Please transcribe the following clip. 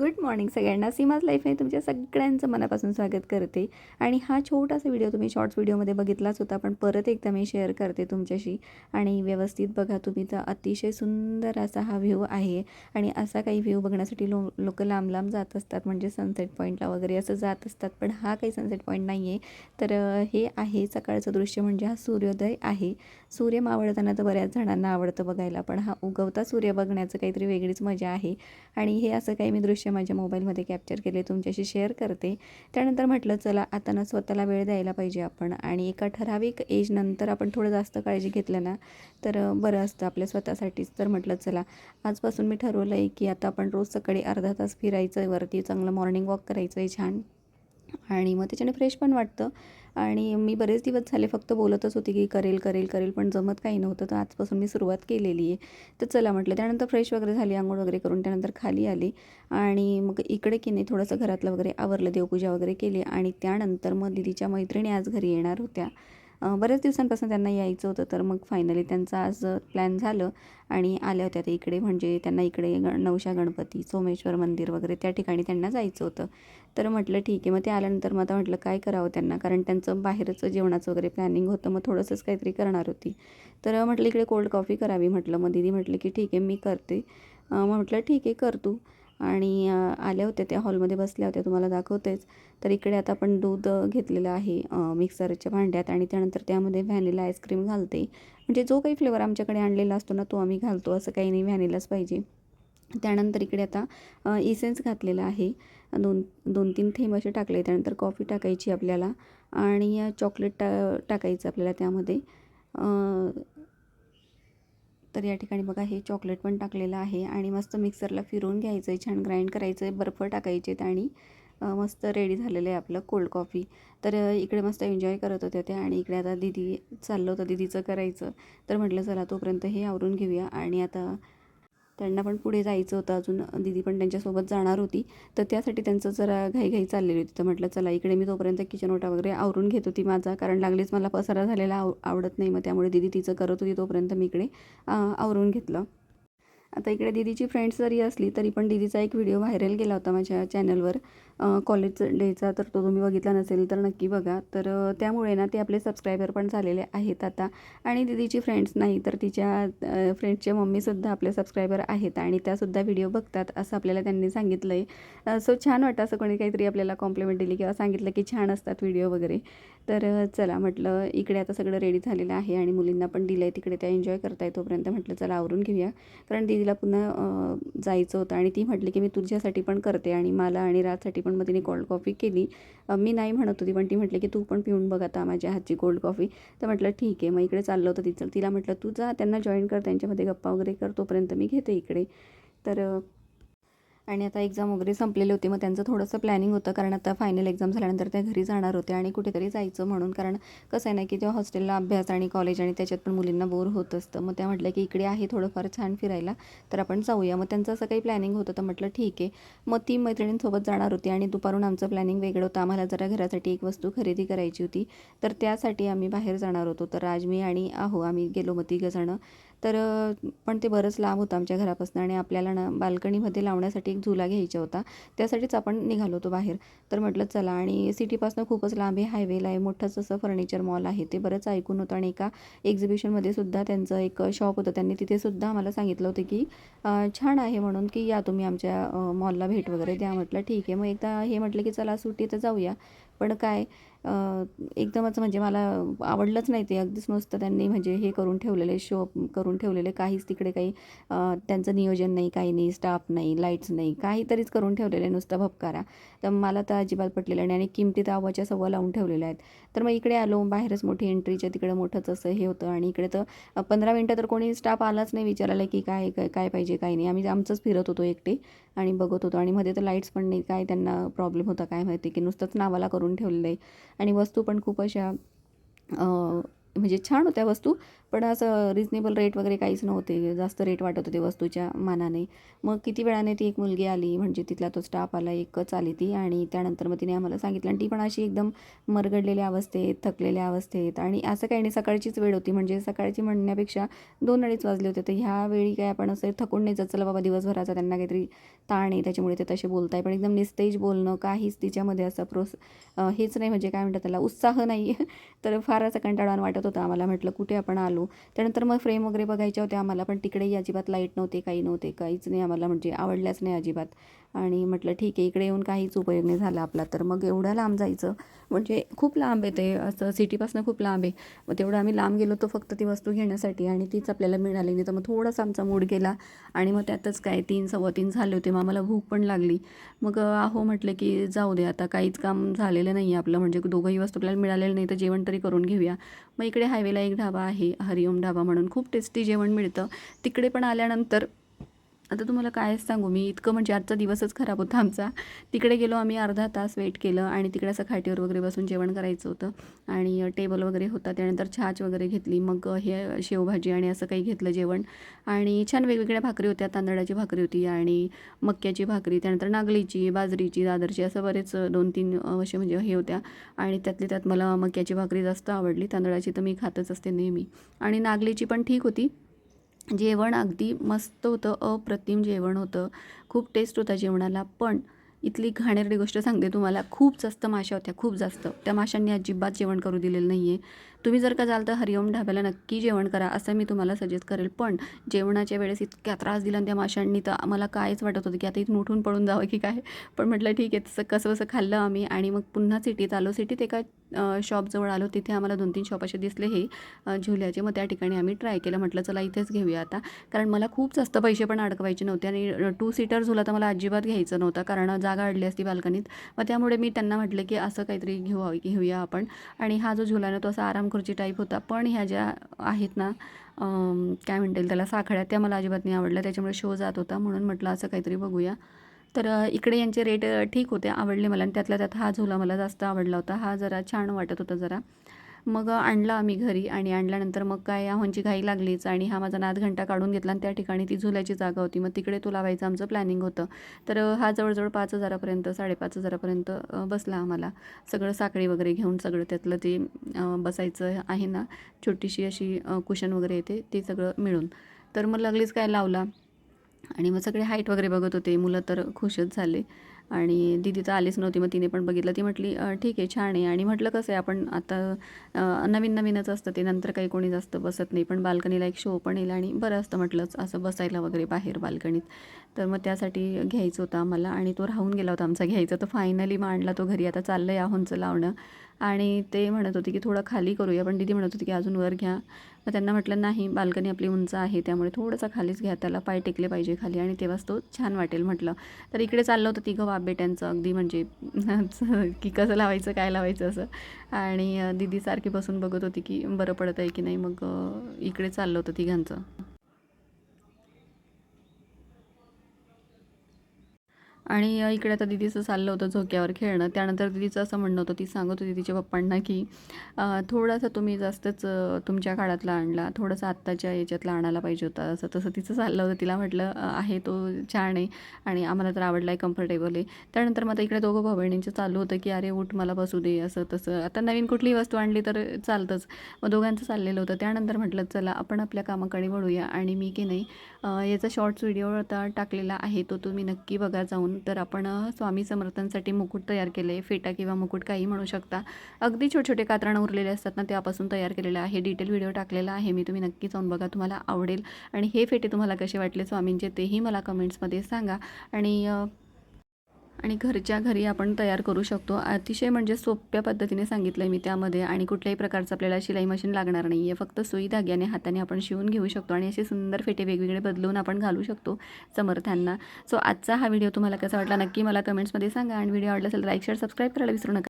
Good morning सगळ्यांना. सीमाज लाईफमध्ये तुमच्या सगळ्यांचं मनापासून स्वागत करते. आणि हा छोटासा व्हिडिओ तुम्ही शॉर्ट्स व्हिडिओमध्ये बघितलाच होता पण परत एकदा मी शेअर करते तुमच्याशी. आणि व्यवस्थित बघा तुम्ही तर अतिशय सुंदर असा हा व्ह्यू आहे. आणि असा काही व्ह्यू बघण्यासाठी लो लोक लांब लांब जात असतात म्हणजे सनसेट पॉईंटला वगैरे असं जात असतात पण हा काही सनसेट पॉईंट नाही आहे तर हे आहे सकाळचं दृश्य म्हणजे हा सूर्योदय आहे. सूर्य मावळताना तर बऱ्याच जणांना आवडतं बघायला पण हा उगवता सूर्य बघण्याचं काहीतरी वेगळीच मजा आहे. आणि हे असं काही मी दृश्य माझ्या मोबाईलमध्ये कॅप्चर केले तुमच्याशी शेअर करते. त्यानंतर म्हटलं चला आता ना स्वतःला वेळ द्यायला पाहिजे आपण. आणि एका ठराविक एजनंतर आपण थोडं जास्त काळजी घेतलं ना तर बरं असतं आपल्या स्वतःसाठीच. तर म्हटलं चला आजपासून मी ठरवलं आहे की आता आपण रोज सकाळी अर्धा तास फिरायचं आहे वरती चांगलं मॉर्निंग वॉक करायचं आहे छान आणि मग त्याच्याने फ्रेश पण वाटतं. आणि मी बरेच दिवस झाले फक्त बोलतच होती की करेल करेल करेल पण जमत काही नव्हतं. तर आजपासून मी सुरुवात केलेली आहे. तर चला म्हटलं त्यानंतर फ्रेश वगैरे झाली आंघोळ वगैरे करून त्यानंतर खाली आली. आणि मग इकडे की नाही थोडंसं घरातलं वगैरे आवरलं देवपूजा वगैरे केली. आणि त्यानंतर मग दिदीच्या मैत्रिणी आज घरी येणार होत्या. बऱ्याच दिवसांपासून त्यांना यायचं होतं तर मग फायनली त्यांचं आज प्लॅन झालं आणि आल्या होत्या ते इकडे. म्हणजे त्यांना इकडे गण नवशा गणपती सोमेश्वर मंदिर वगैरे त्या ठिकाणी त्यांना जायचं होतं. तर म्हटलं ठीक आहे. मग ते आल्यानंतर मग आता म्हटलं काय करावं त्यांना? कारण त्यांचं बाहेरचं जेवणाचं वगैरे प्लॅनिंग होतं. मग थोडंसंच काहीतरी करणार होती. तर म्हटलं इकडे कोल्ड कॉफी करावी म्हटलं. मग दिदी म्हटलं की ठीक आहे मी करते. म्हटलं ठीक आहे कर तू. आणि आले आल्या होत्या त्या हॉलमध्ये बसल्या होत्या तुम्हाला दाखवतेच. तर इकडे आता आपण दूध घेतलेलं आहे मिक्सरच्या भांड्यात आणि त्यानंतर त्यामध्ये व्हॅनिला आईस्क्रीम घालते. म्हणजे जो काही फ्लेवर आमच्याकडे आणलेला असतो ना तो आम्ही घालतो असं काही नाही व्हॅनिलाच पाहिजे. त्यानंतर इकडे आता इसेन्स घातलेला आहे. दोन दोन तीन थेंब असे टाकले त्यानंतर कॉफी टाकायची आपल्याला आणि चॉकलेट टा टाकायचं आपल्याला त्यामध्ये. तर या ठिकाणी बघा हे चॉकलेट पण टाकलेलं आहे आणि मस्त मिक्सरला फिरवून घ्यायचं आहे छान ग्राइंड करायचं आहे बर्फ टाकायचे आहेत आणि मस्त रेडी झालेलं आहे आपलं कोल्ड कॉफी तर इकडे मस्त एन्जॉय करत होत्या त्या आणि इकडे आता दिदी चाललं होतं दिदीचं करायचं. तर म्हटलं चला तोपर्यंत हे आवरून घेऊया आणि आता त्यांना पण पुढे जायचं होतं. अजून दिदी पण त्यांच्यासोबत जाणार होती. तर त्यासाठी त्यांचं जरा घाईघाई चाललेली होती. तर म्हटलं चला इकडे मी तोपर्यंत किचन ओटा वगैरे आवरून घेत होती माझा. कारण लागलीच मला पसारा झालेला आव आवडत नाही. मग त्यामुळे दिदी तिचं करत होती तोपर्यंत मी इकडे आवरून घेतलं. आता इकडे दिदीची फ्रेंड्स जरी असली तरी पण दिदीचा एक व्हिडिओ व्हायरल गेला होता माझ्या चॅनलवर कॉलेज डेचा तर तो तुम्ही बघितला नसेल तर नक्की बघा. तर त्यामुळे ना ते आपले सबस्क्रायबर पण झालेले आहेत आता. आणि दिदीची फ्रेंड्स नाही तर तिच्या फ्रेंड्सच्या मम्मीसुद्धा आपले सबस्क्रायबर आहेत आणि त्यासुद्धा व्हिडिओ बघतात असं आपल्याला त्यांनी सांगितलं आहे सो छान वाटतं असं कोणी काहीतरी आपल्याला कॉम्प्लिमेंट दिली किंवा सांगितलं की छान असतात व्हिडिओ वगैरे. तर चला म्हटलं इकडे आता सगळं रेडी झालेलं आहे आणि मुलींना पण दिलं आहे तिकडे त्या एन्जॉय करताय तोपर्यंत म्हटलं चला आवरून घेऊया. कारण दीदीला पुन्हा जायचं होतं आणि ती म्हटली की मी तुझ्यासाठी पण करते आणि मला आणि राजसाठी पण मग तिने कोल्ड कॉफी केली मी नाही म्हणत होती पण ती म्हटली की तू पण पिऊन बघ आता माझ्या हातची कोल्ड कॉफी तर म्हटलं ठीक आहे मग इकडे चाललं होतं तिचं. तिला म्हटलं तू जा त्यांना जॉईन कर त्यांच्यामध्ये गप्पा वगैरे कर तोपर्यंत मी घेते इकडे. तर आणि आता एक्झाम वगैरे संपलेले होती मग त्यांचं थोडंसं प्लॅनिंग होतं कारण आता फायनल एक्झाम झाल्यानंतर त्या घरी जाणार होते आणि कुठेतरी जायचं म्हणून कारण कसं आहे ना की त्या हॉस्टेलला अभ्यास आणि कॉलेज आणि त्याच्यात पण मुलींना बोर होत असतं. मग त्या म्हटलं की इकडे आहे थोडंफार छान फिरायला तर आपण जाऊया. मग त्यांचं असं काही प्लॅनिंग होतं तर म्हटलं ठीक आहे. मग ती मैत्रिणींसोबत जाणार होती आणि दुपारून आमचं प्लॅनिंग वेगळं होतं. आम्हाला जरा घरासाठी एक वस्तू खरेदी करायची होती. तर त्यासाठी आम्ही बाहेर जाणार होतो. तर आज मी आणि आहो आम्ही गेलो मग तिघंजणं तर पण ते बरंच लांब होतं आमच्या घरापासून आणि आपल्याला ना बाल्कनीमध्ये लावण्यासाठी एक झुला घ्यायचा होता. त्यासाठीच आपण निघालो होतो बाहेर. तर म्हटलं चला आणि सिटीपासून खूपच लांब आहे हायवेला आहे मोठंच असं फर्निचर मॉल आहे. ते बरंच ऐकून होतं आणि एका एक्झिबिशनमध्ये सुद्धा त्यांचं एक शॉप होतं. त्यांनी तिथेसुद्धा आम्हाला सांगितलं होतं की छान आहे म्हणून की या तुम्ही आमच्या मॉलला भेट वगैरे द्या. म्हटलं ठीक आहे. मग एकदा हे म्हटलं की चला सुट्टी तर जाऊया. पण काय एकदमच म्हणजे मला आवडलंच नाही ते. अगदीच नुसतं त्यांनी म्हणजे हे करून ठेवलेले शो करून ठेवलेले. काहीच तिकडे काही त्यांचं नियोजन नाही काही नाही स्टाफ नाही लाईट्स नाही काहीतरीच करून ठेवलेलं नुसतं भपकारा. तर मला तर अजिबात पटलेलं नाही आणि किमती तर अव्वाच्या सव्वा लावून ठेवलेल्या आहेत. तर मग इकडे आलो बाहेरच मोठी एंट्रीच्या तिकडे मोठंच असं हे होतं आणि इकडे तर पंधरा मिनटं तर कोणी स्टाफ आलाच नाही विचारायला की काय काय काय पाहिजे काय नाही. आम्ही आमचंच फिरत होतो एकटे आणि बघत होतो आणि मध्ये तर लाईट्स पण नाही काय त्यांना प्रॉब्लेम होता काय माहिती की नुसतंच नावाला करून ठेवलेलं आहे. आणि वस्तू पण खूप अशा म्हणजे छान होत्या वस्तू. पण असं रिजनेबल रेट वगैरे काहीच नव्हते. जास्त रेट वाटत होते वस्तूच्या मानाने. मग किती वेळाने ती एक मुलगी आली? म्हणजे तिथला तो स्टाफ आला एकच आली ती आणि त्यानंतर मग तिने आम्हाला सांगितलं आणि ती पण अशी एकदम मरगडलेल्या अवस्थेत थकलेल्या अवस्थेत आणि असं काही नाही सकाळचीच वेळ होती. म्हणजे सकाळची म्हणण्यापेक्षा दोन अडीच वाजले होते. तर ह्या वेळी काय आपण असं थकून नाही जात चला बाबा दिवसभराचा त्यांना काहीतरी ताण आहे त्याच्यामुळे ते तसे बोलताय. पण एकदम निस्तेज बोलणं काहीच तिच्यामध्ये असं प्रोस हेच नाही. म्हणजे काय म्हणतात त्याला उत्साह नाही. तर फार असं कंटाळवान वाटत होतं आम्हाला. म्हटलं कुठे आपण आलो? त्यानंतर मग फ्रेम वगैरे बघायच्या होत्या आम्हाला पण तिकडेही अजिबात लाइट नव्हते काही नव्हते काहीच नाही आम्हाला म्हणजे आवडल्याच नाही अजिबात. आणि म्हटलं ठीक आहे इकडे येऊन काहीच उपयोग नाही झाला आपला. तर मग एवढ्या लांब जायचं म्हणजे खूप लांब आहे ते असं सिटीपासून खूप लांब आहे. मग तेवढं आम्ही लांब गेलो तो फक्त ती वस्तू घेण्यासाठी आणि तीच आपल्याला मिळाली नाही. तर मग थोडासा आमचा मूड गेला आणि मग त्यातच काय तीन सव्वा तीन झाले होते. मग आम्हाला भूक पण लागली. मग अहो आहो म्हटलं की जाऊ दे आता काहीच काम झालेलं नाही आहे आपलं. म्हणजे दोघंही वस्तू आपल्याला मिळालेलं नाही तर जेवण तरी करून घेऊया. मग इकडे हायवेला एक ढाबा आहे हरिओम ढाबा म्हणून. खूप टेस्टी जेवण मिळतं. तिकडे पण आल्यानंतर आता तुम्हाला काय सांगू मी इतकं म्हणजे आजचा दिवसच खराब होता आमचा. तिकडे गेलो आम्ही अर्धा तास वेट केलं आणि तिकडे असं खाटीवर वगैरे बसून जेवण करायचं होतं. आणि टेबल वगैरे होता त्यानंतर छाछ वगैरे घेतली मग हे शेवभाजी आणि असं काही घेतलं जेवण. आणि छान वेगवेगळ्या भाकरी होत्या तांदळाची भाकरी होती आणि मक्याची भाकरी त्यानंतर नागलीची बाजरीची दादरची असं बरेच दोन तीन असे म्हणजे हे होत्या. आणि त्यातली त्यात मला मक्याची भाकरी जास्त आवडली तांदळाची तर मी खातच असते नेहमी. आणि नागलीची पण ठीक होती. जेवण अगदी मस्त होतं अप्रतिम जेवण होतं. खूप टेस्ट होता जेवणाला. पण इथली घाणेरडी गोष्ट सांगते तुम्हाला खूप जास्त माशा होत्या खूप जास्त. त्या माशांनी अजिबात जेवण करू दिलेलं नाही आहे तुम्ही जर का जाल तर हरिओम ढाब्याला नक्की जेवण करा असं मी तुम्हाला सजेस्ट करेल. पण जेवणाच्या वेळेस इतक्या त्रास दिला त्या माशांनी तर मला कायच वाटत होतं की आता इथून उठून पळून जावं की काय. पण म्हटलं ठीक आहे तसं कसं कसं खाल्लं आम्ही आणि मग पुन्हा सिटीत आलो. सिटीत एका शॉपजवळ आलो. तिथे आम्हाला दोन तीन शॉप असे दिसले. हे झुल्याचे. मग त्या ठिकाणी आम्ही ट्राय केलं. म्हटलं चला इथेच घेऊया आता. कारण मला खूप जास्त पैसे पण अडकवायचे नव्हते आणि टू सीटर झुला तर मला अजिबात घ्यायचं नव्हतं कारण जागा अडली असती बाल्कनीत. मग त्यामुळे मी त्यांना म्हटलं की असं काहीतरी घेऊ घेऊया आपण. आणि हा जो झुला ना तो असा आराम खुर्ची टाईप होता. पण ह्या ज्या आहेत ना काय म्हणता येईल त्याला साखळ्या त्या मला अजिबात नाही आवडल्या. त्याच्यामुळे शो जात होता. म्हणून म्हटलं असं काहीतरी बघूया. तर इकडे यांचे रेट ठीक होते आवडले मला. आणि त्यातल्या त्यात हा झुला मला जास्त आवडला होता. हा जरा छान वाटत होता जरा. मग आणला आम्ही घरी आणि आणल्यानंतर मग काय आहोंची घाई लागलीच आणि हा माझा नाद घंटा काढून घेतला आणि त्या ठिकाणी ती झुल्याची जागा होती. मग तिकडे तो लावायचं आमचं प्लॅनिंग होतं. तर हा जवळजवळ पाच हजारापर्यंत साडेपाच हजारापर्यंत बसला आम्हाला. सगळं साखळी वगैरे घेऊन सगळं त्यातलं ते बसायचं आहे ना. छोटीशी अशी कुशन वगैरे येते ते सगळं मिळून. तर मग लागलीच काय लावला. आणि मग सगळे हाईट वगैरे बघत होते. मुलं तर खुशच झाले. आणि दिदी तर आलीच नव्हती मग तिने पण बघितलं. ती म्हटली ठीक आहे छान आहे. आणि म्हटलं कसं आहे आपण आता नवीन नवीनच असतं ते नंतर काही कोणी जास्त बसत नाही. पण बाल्कनीला एक शो पण येईल आणि बरं असतं म्हटलंच असं बसायला वगैरे बाहेर बाल्कनीत. तर मग त्यासाठी घ्यायचं होतं आम्हाला आणि तो राहून गेला होता आमचा घ्यायचा. तर फायनली मग आणला तो घरी. आता चाललं आहे आहोंचं लावणं. आणि ते म्हणत होते की थोडं खाली करूया. पण दिदी म्हणत होती की अजून वर घ्या. मग त्यांना म्हटलं नाही बाल्कनी आपली उंच आहे त्यामुळे थोडंसं खालीच घ्या त्याला पाय टेकले पाहिजे खाली. आणि तेव्हाच तो छान वाटेल म्हटलं. तर इकडे चाललं होतं तिघं बाप बेट्यांचं अगदी म्हणजे की कसं लावायचं काय लावायचं असं. आणि दिदी सारखी बसून बघत होती की बरं पडत आहे की नाही? मग इकडे चाललं होतं तिघांचं. आणि इकडे आता दीदीचं चाललं होतं झोक्यावर खेळणं. त्यानंतर दीदीचं असं म्हणणं होतं ती सांगत होती तिच्या पप्पांना की थोडासा तुम्ही जास्तच तुमच्या काळातला आणला थोडासा आत्ताच्या याच्यातला आणायला पाहिजे होता असं तसं तिचं चाललं होतं. तिला म्हटलं आहे तो छान आहे आणि आम्हाला तर आवडला आहे कम्फर्टेबल आहे. त्यानंतर मग आता इकडे दोघं भाऊ बहिणींचं चालू होतं की अरे उठ मला बसू दे असं तसं. आता नवीन कुठलीही वस्तू आणली तर चालतंच. मग दोघांचं चाललेलं होतं. त्यानंतर म्हटलं चला आपण आपल्या कामाकडे वळूया आणि मी की नाही याचा शॉर्ट्स व्हिडिओ आता टाकलेला आहे तो तुम्ही नक्की बघा जाऊन तर आपण स्वामी समर्थांसाठी मुकुट तयार केले फेटा किंवा मुकुट काही म्हणू शकता. अगदी छोटे छोटे कातरणं उरलेले असतात ना त्यापासून तयार केलेलं आहे. डिटेल व्हिडिओ टाकलेला आहे. मी तुम्ही नक्की जाऊन बघा तुम्हाला आवडेल. आणि हे फेटे तुम्हाला कसे वाटले स्वामींचे तेही मला कमेंट्समध्ये सांगा. आणि आणि घरच्या घरी आपण तयार करू शकतो. अतिशय म्हणजे सोप्या पद्धतीने सांगितलं आहे मी त्यामध्ये आणि कुठल्याही प्रकारचं आपल्याला शिलाई मशीन लागणार नाही आहे फक्त सुई धाग्याने हाताने आपण शिवून घेऊ शकतो आणि असे सुंदर फेटे वेगवेगळे बदलून आपण घालू शकतो समर्थांना. सो आजचा हा व्हिडिओ तुम्हाला कसा वाटला नक्की मला कमेंट्समध्ये सांगा आणि व्हिडिओ आवडला असेल लाईक शेअर सबस्क्राईब करायला विसरू नका.